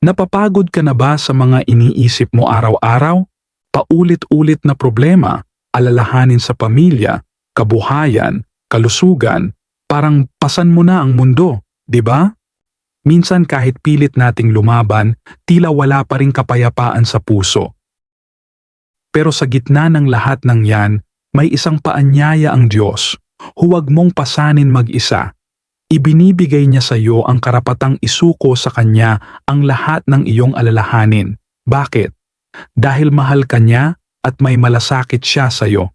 Napapagod ka na ba sa mga iniisip mo araw-araw? Paulit-ulit na problema, alalahanin sa pamilya, kabuhayan, kalusugan, parang pasan mo na ang mundo, di ba? Minsan kahit pilit nating lumaban, tila wala pa rin kapayapaan sa puso. Pero sa gitna ng lahat ng yan, may isang paanyaya ang Diyos. Huwag mong pasanin mag-isa. Ibinibigay niya sa iyo ang karapatang isuko sa Kanya ang lahat ng iyong alalahanin. Bakit? Dahil mahal ka niya at may malasakit siya sa iyo.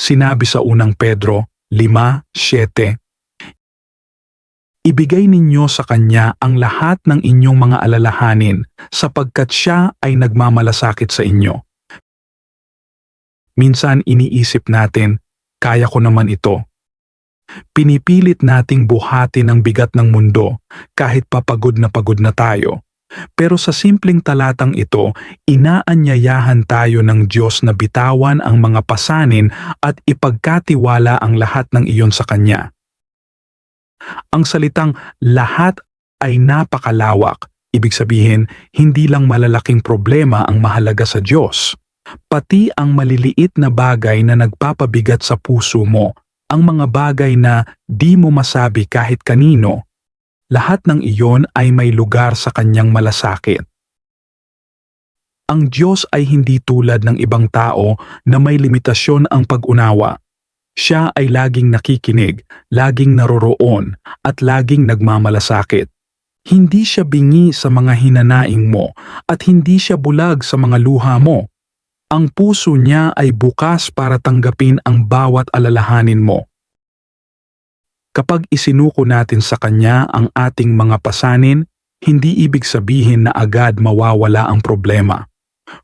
Sinabi sa unang Pedro 5.7 Ibigay ninyo sa Kanya ang lahat ng inyong mga alalahanin sapagkat Siya ay nagmamalasakit sa inyo. Minsan iniisip natin, kaya ko naman ito. Pinipilit nating buhatin ang bigat ng mundo kahit papagod na pagod na tayo. Pero sa simpleng talatang ito, inaanyayahan tayo ng Diyos na bitawan ang mga pasanin at ipagkatiwala ang lahat ng iyon sa Kanya. Ang salitang lahat ay napakalawak. Ibig sabihin, hindi lang malalaking problema ang mahalaga sa Diyos. Pati ang maliliit na bagay na nagpapabigat sa puso mo, ang mga bagay na di mo masabi kahit kanino, lahat ng iyon ay may lugar sa kanyang malasakit. Ang Diyos ay hindi tulad ng ibang tao na may limitasyon ang pag-unawa. Siya ay laging nakikinig, laging naroroon, at laging nagmamalasakit. Hindi siya bingi sa mga hinanaing mo at hindi siya bulag sa mga luha mo. Ang puso niya ay bukas para tanggapin ang bawat alalahanin mo. Kapag isinuko natin sa Kanya ang ating mga pasanin, hindi ibig sabihin na agad mawawala ang problema.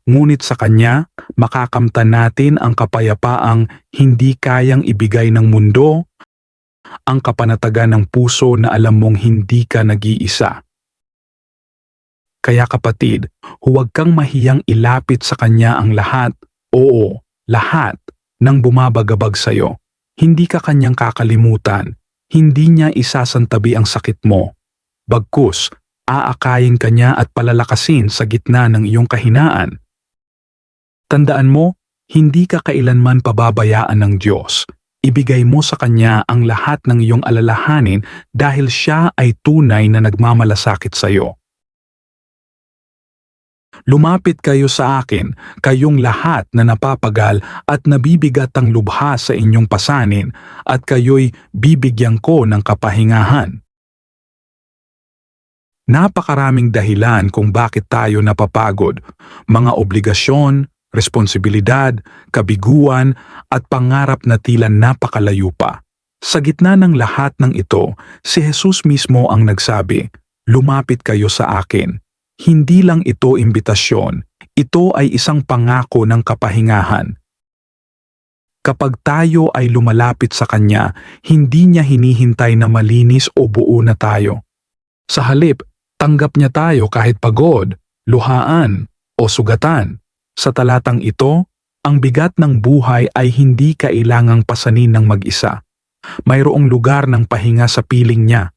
Ngunit sa Kanya, makakamtan natin ang kapayapaang hindi kayang ibigay ng mundo, ang kapanatagan ng puso na alam mong hindi ka nag-iisa. Kaya kapatid, huwag kang mahiyang ilapit sa Kanya ang lahat, oo, lahat, ng bumabagabag sa'yo. Hindi ka Kanyang kakalimutan, hindi niya isasantabi ang sakit mo. Bagkus, aakayin ka niya at palalakasin sa gitna ng iyong kahinaan. Tandaan mo, hindi ka kailanman pababayaan ng Diyos. Ibigay mo sa Kanya ang lahat ng iyong alalahanin dahil Siya ay tunay na nagmamalasakit sa iyo. Lumapit kayo sa akin, kayong lahat na napapagal at nabibigat ang lubha sa inyong pasanin, at kayo'y bibigyan ko ng kapahingahan. Napakaraming dahilan kung bakit tayo napapagod, mga obligasyon, responsibilidad, kabiguan, at pangarap na tila napakalayo pa. Sa gitna ng lahat ng ito, si Jesus mismo ang nagsabi, Lumapit kayo sa akin hindi lang ito imbitasyon, ito ay isang pangako ng kapahingahan. Kapag tayo ay lumalapit sa Kanya, hindi niya hinihintay na malinis o buo na tayo. Sa halip, tanggap niya tayo kahit pagod, luhaan, o sugatan. Sa talatang ito, ang bigat ng buhay ay hindi kailangang pasanin ng mag-isa. Mayroong lugar ng pahinga sa piling niya.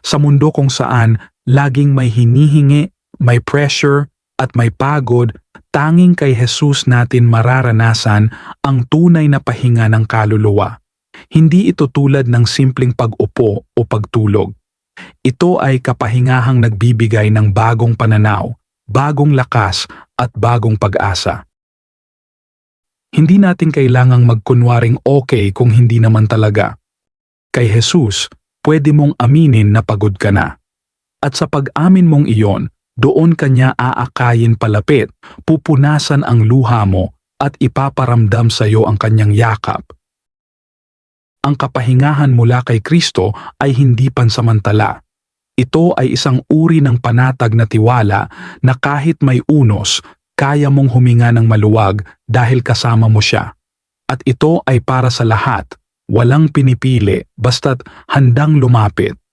Sa mundo kung saan laging may hinihingi, may pressure, at may pagod, tanging kay Jesus natin mararanasan ang tunay na pahinga ng kaluluwa. Hindi ito tulad ng simpleng pag-upo o pagtulog. Ito ay kapahingahang nagbibigay ng bagong pananaw, bagong lakas at bagong pag-asa. Hindi natin kailangang magkunwaring okay kung hindi naman talaga. Kay Jesus, pwede mong aminin na pagod ka na at sa pag-amin mong iyon, doon kanya aakayin palapit, pupunasan ang luha mo at ipaparamdam sa iyo ang kanyang yakap. Ang kapahingahan mula kay Kristo ay hindi pansamantala. Ito ay isang uri ng panatag na tiwala na kahit may unos, kaya mong huminga ng maluwag dahil kasama mo siya. At ito ay para sa lahat, walang pinipili basta't handang lumapit.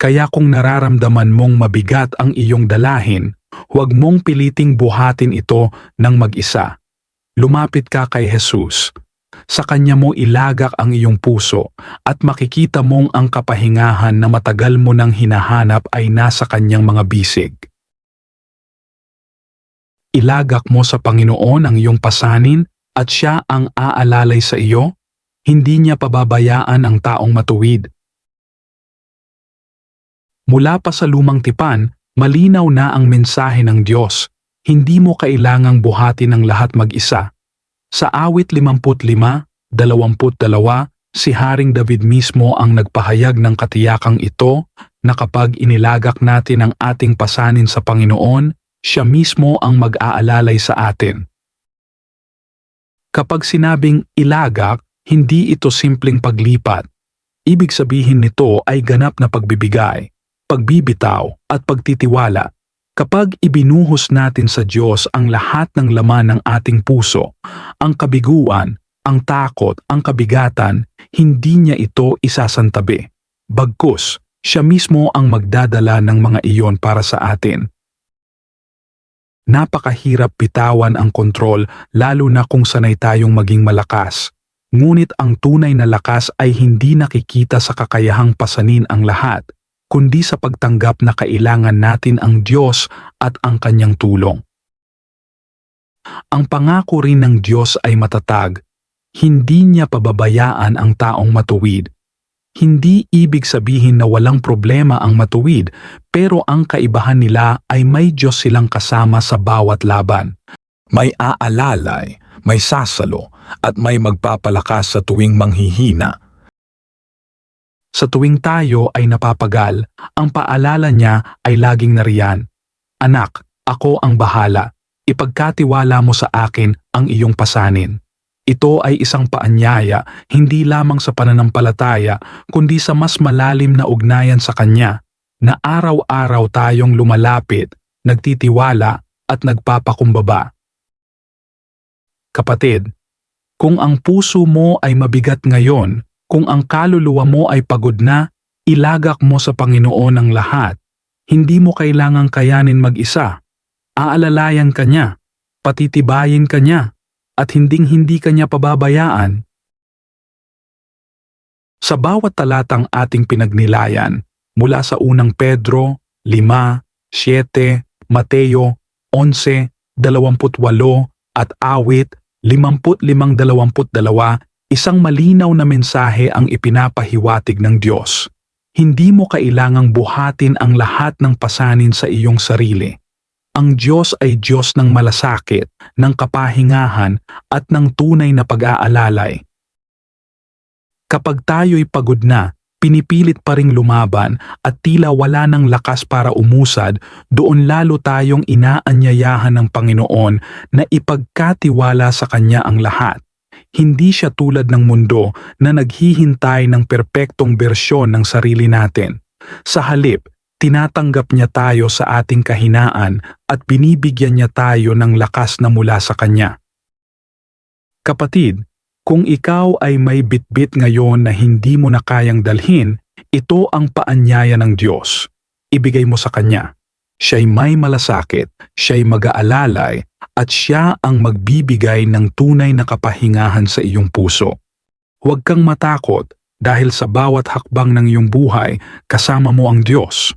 Kaya kung nararamdaman mong mabigat ang iyong dalahin, huwag mong piliting buhatin ito ng mag-isa. Lumapit ka kay Jesus. Sa Kanya mo ilagak ang iyong puso at makikita mong ang kapahingahan na matagal mo nang hinahanap ay nasa Kanyang mga bisig. Ilagak mo sa Panginoon ang iyong pasanin at Siya ang aalalay sa iyo, hindi Niya pababayaan ang taong matuwid. Mula pa sa lumang tipan, malinaw na ang mensahe ng Diyos. Hindi mo kailangang buhatin ang lahat mag-isa. Sa awit 55, 22, si Haring David mismo ang nagpahayag ng katiyakang ito na kapag inilagak natin ang ating pasanin sa Panginoon, siya mismo ang mag-aalalay sa atin. Kapag sinabing ilagak, hindi ito simpleng paglipat. Ibig sabihin nito ay ganap na pagbibigay pagbibitaw at pagtitiwala. Kapag ibinuhos natin sa Diyos ang lahat ng laman ng ating puso, ang kabiguan, ang takot, ang kabigatan, hindi niya ito isasantabi. Bagkus, siya mismo ang magdadala ng mga iyon para sa atin. Napakahirap bitawan ang kontrol lalo na kung sanay tayong maging malakas. Ngunit ang tunay na lakas ay hindi nakikita sa kakayahang pasanin ang lahat, kundi sa pagtanggap na kailangan natin ang Diyos at ang Kanyang tulong. Ang pangako rin ng Diyos ay matatag, hindi niya pababayaan ang taong matuwid. Hindi ibig sabihin na walang problema ang matuwid, pero ang kaibahan nila ay may Diyos silang kasama sa bawat laban. May aalalay, may sasalo, at may magpapalakas sa tuwing manghihina. Sa tuwing tayo ay napapagal, ang paalala niya ay laging nariyan. Anak, ako ang bahala. Ipagkatiwala mo sa akin ang iyong pasanin. Ito ay isang paanyaya hindi lamang sa pananampalataya kundi sa mas malalim na ugnayan sa Kanya na araw-araw tayong lumalapit, nagtitiwala at nagpapakumbaba. Kapatid, kung ang puso mo ay mabigat ngayon, kung ang kaluluwa mo ay pagod na, ilagak mo sa Panginoon ang lahat. Hindi mo kailangang kayanin mag-isa. Aalalayan ka niya, patitibayin ka niya, at hinding-hindi ka niya pababayaan. Sa bawat talatang ating pinagnilayan, mula sa unang Pedro, 5, 7, Mateo, 11, 28 at awit 55-22, Isang malinaw na mensahe ang ipinapahiwatig ng Diyos. Hindi mo kailangang buhatin ang lahat ng pasanin sa iyong sarili. Ang Diyos ay Diyos ng malasakit, ng kapahingahan at ng tunay na pag-aalalay. Kapag tayo'y pagod na, pinipilit pa ring lumaban at tila wala ng lakas para umusad, doon lalo tayong inaanyayahan ng Panginoon na ipagkatiwala sa Kanya ang lahat hindi siya tulad ng mundo na naghihintay ng perpektong bersyon ng sarili natin. Sa halip, tinatanggap niya tayo sa ating kahinaan at binibigyan niya tayo ng lakas na mula sa Kanya. Kapatid, kung ikaw ay may bitbit ngayon na hindi mo na kayang dalhin, ito ang paanyaya ng Diyos. Ibigay mo sa Kanya. Siya'y may malasakit, siya'y mag-aalalay, at siya ang magbibigay ng tunay na kapahingahan sa iyong puso. Huwag kang matakot dahil sa bawat hakbang ng iyong buhay kasama mo ang Diyos.